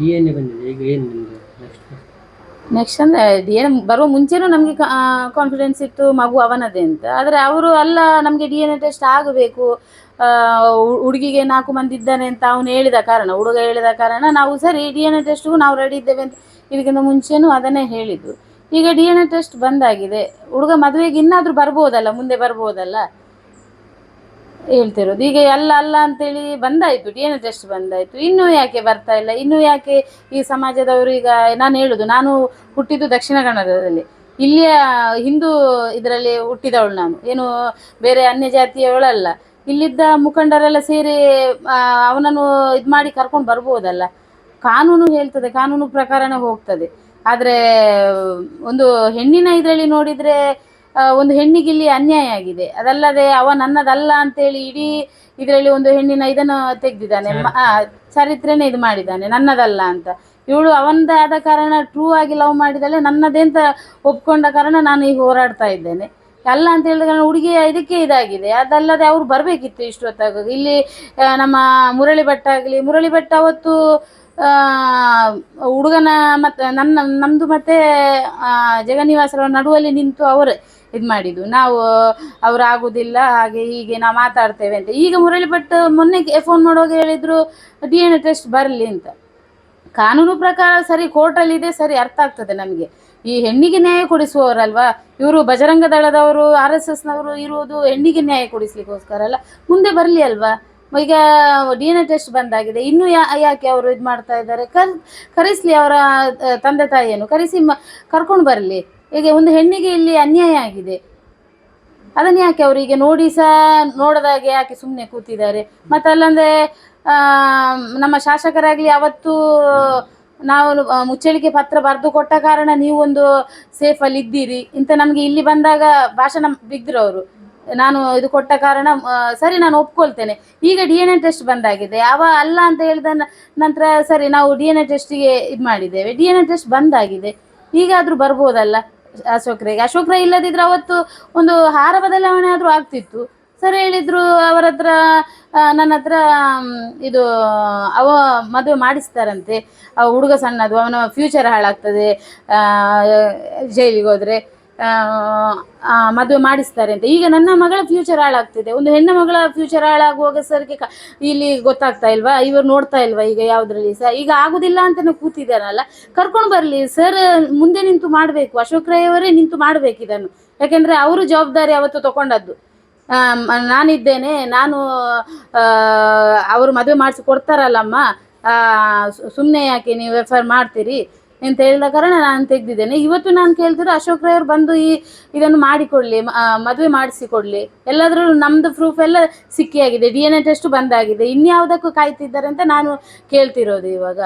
D ಬಂದಿದೆ. ಈಗ ಏನು ನೆಕ್ಸ್ಟ್ ನೆಕ್ಸ್ಟ್ ಅಂದರೆ ಎನ್ ಬರುವ ಮುಂಚೆನೂ ನಮಗೆ ಕಾನ್ಫಿಡೆನ್ಸ್ ಇತ್ತು, ಮಗು ಅವನದೇ ಅಂತ. ಆದರೆ ಅವರು ಅಲ್ಲ, ನಮಗೆ ಡಿ ಎನ್ ಎ ಟೆಸ್ಟ್ ಆಗಬೇಕು. ಹುಡುಗಿಗೆ ನಾಲ್ಕು ಮಂದಿ ಇದ್ದಾನೆ ಅಂತ ಅವನು ಹೇಳಿದ ಕಾರಣ, ಹುಡುಗ ಹೇಳಿದ ಕಾರಣ ನಾವು ಸರಿ ಡಿ ಎನ್ ಎ ಟೆಸ್ಟ್ಗೂ ನಾವು ರೆಡಿ ಇದ್ದೇವೆ ಅಂತ ಇದಕ್ಕಿಂತ ಮುಂಚೆನೂ ಅದನ್ನೇ ಹೇಳಿದ್ದು. ಈಗ ಡಿ ಎನ್ ಎ ಟೆಸ್ಟ್ ಬಂದಾಗಿದೆ. ಹುಡುಗ ಮದುವೆಗೆ ಇನ್ನಾದರೂ ಬರ್ಬೋದಲ್ಲ, ಮುಂದೆ ಬರ್ಬೋದಲ್ಲ? ಹೇಳ್ತಿರೋದು. ಈಗ ಅಲ್ಲ ಅಲ್ಲ ಅಂತೇಳಿ ಬಂದಾಯ್ತು. ಡಿ ಎನ್ ಟೆಸ್ಟ್ ಬಂದಾಯ್ತು. ಇನ್ನೂ ಯಾಕೆ ಬರ್ತಾ ಇಲ್ಲ? ಇನ್ನೂ ಯಾಕೆ ಈ ಸಮಾಜದವರು ಈಗ ನಾನು ಹೇಳುದು, ನಾನು ಹುಟ್ಟಿದ್ದು ದಕ್ಷಿಣ ಕನ್ನಡದಲ್ಲಿ. ಇಲ್ಲಿಯ ಹಿಂದೂ ಇದರಲ್ಲಿ ಹುಟ್ಟಿದವಳು ನಾನು. ಏನು ಬೇರೆ ಅನ್ಯ ಜಾತಿಯವಳಲ್ಲ. ಇಲ್ಲಿದ್ದ ಮುಖಂಡರೆಲ್ಲ ಸೇರಿ ಅವನನ್ನು ಇದು ಮಾಡಿ ಕರ್ಕೊಂಡು ಬರ್ಬೋದಲ್ಲ? ಕಾನೂನು ಹೇಳ್ತದೆ, ಕಾನೂನು ಪ್ರಕಾರನೇ ಹೋಗ್ತದೆ. ಆದರೆ, ಒಂದು ಹೆಣ್ಣಿನ ಇದರಲ್ಲಿ ನೋಡಿದರೆ ಒಂದು ಹೆಣ್ಣಿಗೆ ಇಲ್ಲಿ ಅನ್ಯಾಯ ಆಗಿದೆ. ಅದಲ್ಲದೆ ಅವ ನನ್ನದಲ್ಲ ಅಂತೇಳಿ ಇಡೀ ಇದರಲ್ಲಿ ಒಂದು ಹೆಣ್ಣಿನ ಇದನ್ನು ತೆಗೆದಿದ್ದಾನೆ. ಚರಿತ್ರೆನೇ ಇದು ಮಾಡಿದ್ದಾನೆ ನನ್ನದಲ್ಲ ಅಂತ. ಇವಳು ಅವನದೇ ಆದ ಕಾರಣ ಟ್ರೂ ಆಗಿ ಲವ್ ಮಾಡಿದಳೆ ನನ್ನದೇ ಅಂತ ಒಪ್ಕೊಂಡ ಕಾರಣ ನಾನು ಈಗ ಹೋರಾಡ್ತಾ ಇದ್ದೇನೆ. ಅಲ್ಲ ಅಂತ ಹೇಳಿದ ಕಾರಣ ಹುಡುಗಿಯ ಇದಕ್ಕೆ ಇದಾಗಿದೆ. ಅದಲ್ಲದೆ ಅವ್ರು ಬರಬೇಕಿತ್ತು ಇಷ್ಟು ಹೊತ್ತಾಗ ಇಲ್ಲಿ ನಮ್ಮ ಮುರಳಿ ಭಟ್ ಆಗಲಿ ಮುರಳಿ ಭಟ್ ಅವತ್ತು ಹುಡುಗನ ಮತ್ತೆ ನನ್ನ, ನಮ್ದು ಮತ್ತೆ, ಆ, ಜಗನ್ನಿವಾಸರ ನಡುವಲ್ಲಿ ನಿಂತು ಅವರೇ ಇದು ಮಾಡಿದ್ದು. ನಾವು, ಅವ್ರು ಆಗುದಿಲ್ಲ, ಹಾಗೆ ಹೀಗೆ ನಾವು ಮಾತಾಡ್ತೇವೆ ಅಂತ. ಈಗ ಮುರಳಿ ಭಟ್ ಮೊನ್ನೆ ಫೋನ್ ಮಾಡುವಾಗ ಹೇಳಿದ್ರು ಡಿ ಎನ್ ಎ ಟೆಸ್ಟ್ ಬರಲಿ ಅಂತ. ಕಾನೂನು ಪ್ರಕಾರ ಸರಿ, ಕೋರ್ಟಲ್ಲಿ ಇದೆ, ಸರಿ, ಅರ್ಥ ಆಗ್ತದೆ ನಮಗೆ. ಈ ಹೆಣ್ಣಿಗೆ ನ್ಯಾಯ ಕೊಡಿಸುವವರಲ್ವಾ? ಇವರು ಬಜರಂಗ ದಳದವರು ಆರ್ ಎಸ್ ಎಸ್ನವರು ಇರುವುದು ಹೆಣ್ಣಿಗೆ ನ್ಯಾಯ ಕೊಡಿಸ್ಲಿಕ್ಕೋಸ್ಕರ ಅಲ್ಲ. ಮುಂದೆ ಬರಲಿ ಅಲ್ವಾ? ಈಗ ಡಿ ಎನ್ ಎ ಟೆಸ್ಟ್ ಬಂದಾಗಿದೆ. ಇನ್ನೂ ಯಾ, ಯಾಕೆ ಅವರು ಇದು ಮಾಡ್ತಾ ಇದ್ದಾರೆ? ಕರ್, ಕರೆಸಲಿ ಅವರ ತಂದೆ ತಾಯಿಯನ್ನು. ಕರೆಸಿ ಮ, ಕರ್ಕೊಂಡು ಬರಲಿ. ಈಗ ಒಂದು ಹೆಣ್ಣಿಗೆ ಇಲ್ಲಿ ಅನ್ಯಾಯ ಆಗಿದೆ. ಅದನ್ನು ಯಾಕೆ ಅವರಿಗೆ ನೋಡಿ ಸಹ ನೋಡದಾಗೆ ಯಾಕೆ ಸುಮ್ಮನೆ ಕೂತಿದ್ದಾರೆ? ಮತ್ತು ಅಲ್ಲಂದ್ರೆ ನಮ್ಮ ಶಾಸಕರಾಗಲಿ ಅವತ್ತು ನಾವು ಮುಚ್ಚಳಿಕೆ ಪತ್ರ ಬರೆದು ಕೊಟ್ಟ ಕಾರಣ ನೀವೊಂದು ಸೇಫಲ್ಲಿ ಇದ್ದೀರಿ. ಇಂಥ ನಮಗೆ ಇಲ್ಲಿ ಬಂದಾಗ ಭಾಷಣ ಬಿದ್ದರು ಅವರು. ನಾನು ಇದು ಕೊಟ್ಟ ಕಾರಣ ಸರಿ ನಾನು ಒಪ್ಕೊಳ್ತೇನೆ. ಈಗ ಡಿ ಎನ್ ಎ ಟೆಸ್ಟ್ ಬಂದಾಗಿದೆ. ಅವ ಅಲ್ಲ ಅಂತ ಹೇಳಿದ ನಂತರ ಸರಿ ನಾವು ಡಿ ಎನ್ ಎ ಟೆಸ್ಟಿಗೆ ಇದು ಮಾಡಿದ್ದೇವೆ. ಡಿ ಎನ್ ಎ ಟೆಸ್ಟ್ ಬಂದಾಗಿದೆ. ಈಗಾದರೂ ಬರ್ಬೋದಲ್ಲ ಅಶೋಕ್ರಿಗೆ. ಅಶೋಕ್ ರೈ ಇಲ್ಲದಿದ್ರೆ ಅವತ್ತು ಒಂದು ಹಾರ ಬದಲಾವಣೆ ಆದರೂ ಆಗ್ತಿತ್ತು. ಸರ್ ಹೇಳಿದ್ರು ಅವರ ಹತ್ರ ನನ್ನ ಹತ್ರ ಇದು, ಅವ ಮದುವೆ ಮಾಡಿಸ್ತಾರಂತೆ. ಆ ಹುಡುಗ ಸಣ್ಣದು, ಅವನ ಫ್ಯೂಚರ್ ಹಾಳಾಗ್ತದೆ. ಜೈಲಿಗೆ ಹೋದರೆ. ಮದುವೆ ಮಾಡಿಸ್ತಾರೆ ಅಂತ. ಈಗ ನನ್ನ ಮಗಳ ಫ್ಯೂಚರ್ ಹಾಳಾಗ್ತಿದೆ. ಒಂದು ಹೆಣ್ಣು ಮಗಳ ಫ್ಯೂಚರ್ ಹಾಳಾಗುವಾಗ ಸರ್ಗೆ ಇಲ್ಲಿ ಗೊತ್ತಾಗ್ತಾ ಇಲ್ವಾ? ಇವರು ನೋಡ್ತಾ ಇಲ್ವಾ ಈಗ ಯಾವುದ್ರಲ್ಲಿ ಸಹ? ಈಗ ಆಗುದಿಲ್ಲ ಅಂತ ಕೂತಿದ್ದಾರಲ್ಲ ಕರ್ಕೊಂಡು ಬರಲಿ. ಸರ್ ಮುಂದೆ ನಿಂತು ಮಾಡಬೇಕು. ಅಶೋಕ್ ರೈ ಅವರೇ ನಿಂತು ಮಾಡಬೇಕು ಇದನ್ನು. ಯಾಕೆಂದರೆ ಅವರು ಜವಾಬ್ದಾರಿ ಅವತ್ತು ತಗೊಂಡದ್ದು ನಾನಿದ್ದೇನೆ. ನಾನು ಅವರು ಮದುವೆ ಮಾಡಿಸಿ ಕೊಡ್ತಾರಲ್ಲಮ್ಮ. ಸುಮ್ಮನೆ ಯಾಕೆ ನೀವು ರೆಫರ್ ಮಾಡ್ತೀರಿ? ಅಂತ ಹೇಳಿದ ಕಾರಣ ನಾನು ತೆಗೆದಿದ್ದೇನೆ. ಇವತ್ತು ನಾನು ಕೇಳ್ತಿರೋ ಅಶೋಕ್ ರೈ ಅವ್ರು ಬಂದು ಈ ಇದನ್ನು ಮಾಡಿಕೊಡ್ಲಿ ಮದುವೆ ಮಾಡಿಸಿಕೊಡ್ಲಿ. ಎಲ್ಲಾದರೂ ನಮ್ದು ಪ್ರೂಫ್ ಎಲ್ಲ ಸಿಕ್ಕಿಯಾಗಿದೆ. ಡಿ ಎನ್ ಎ ಟೆಸ್ಟ್ ಬಂದಾಗಿದೆ. ಇನ್ಯಾವುದಕ್ಕೂ ಕಾಯ್ತಿದ್ದಾರೆ ಅಂತ ನಾನು ಕೇಳ್ತಿರೋದು ಇವಾಗ.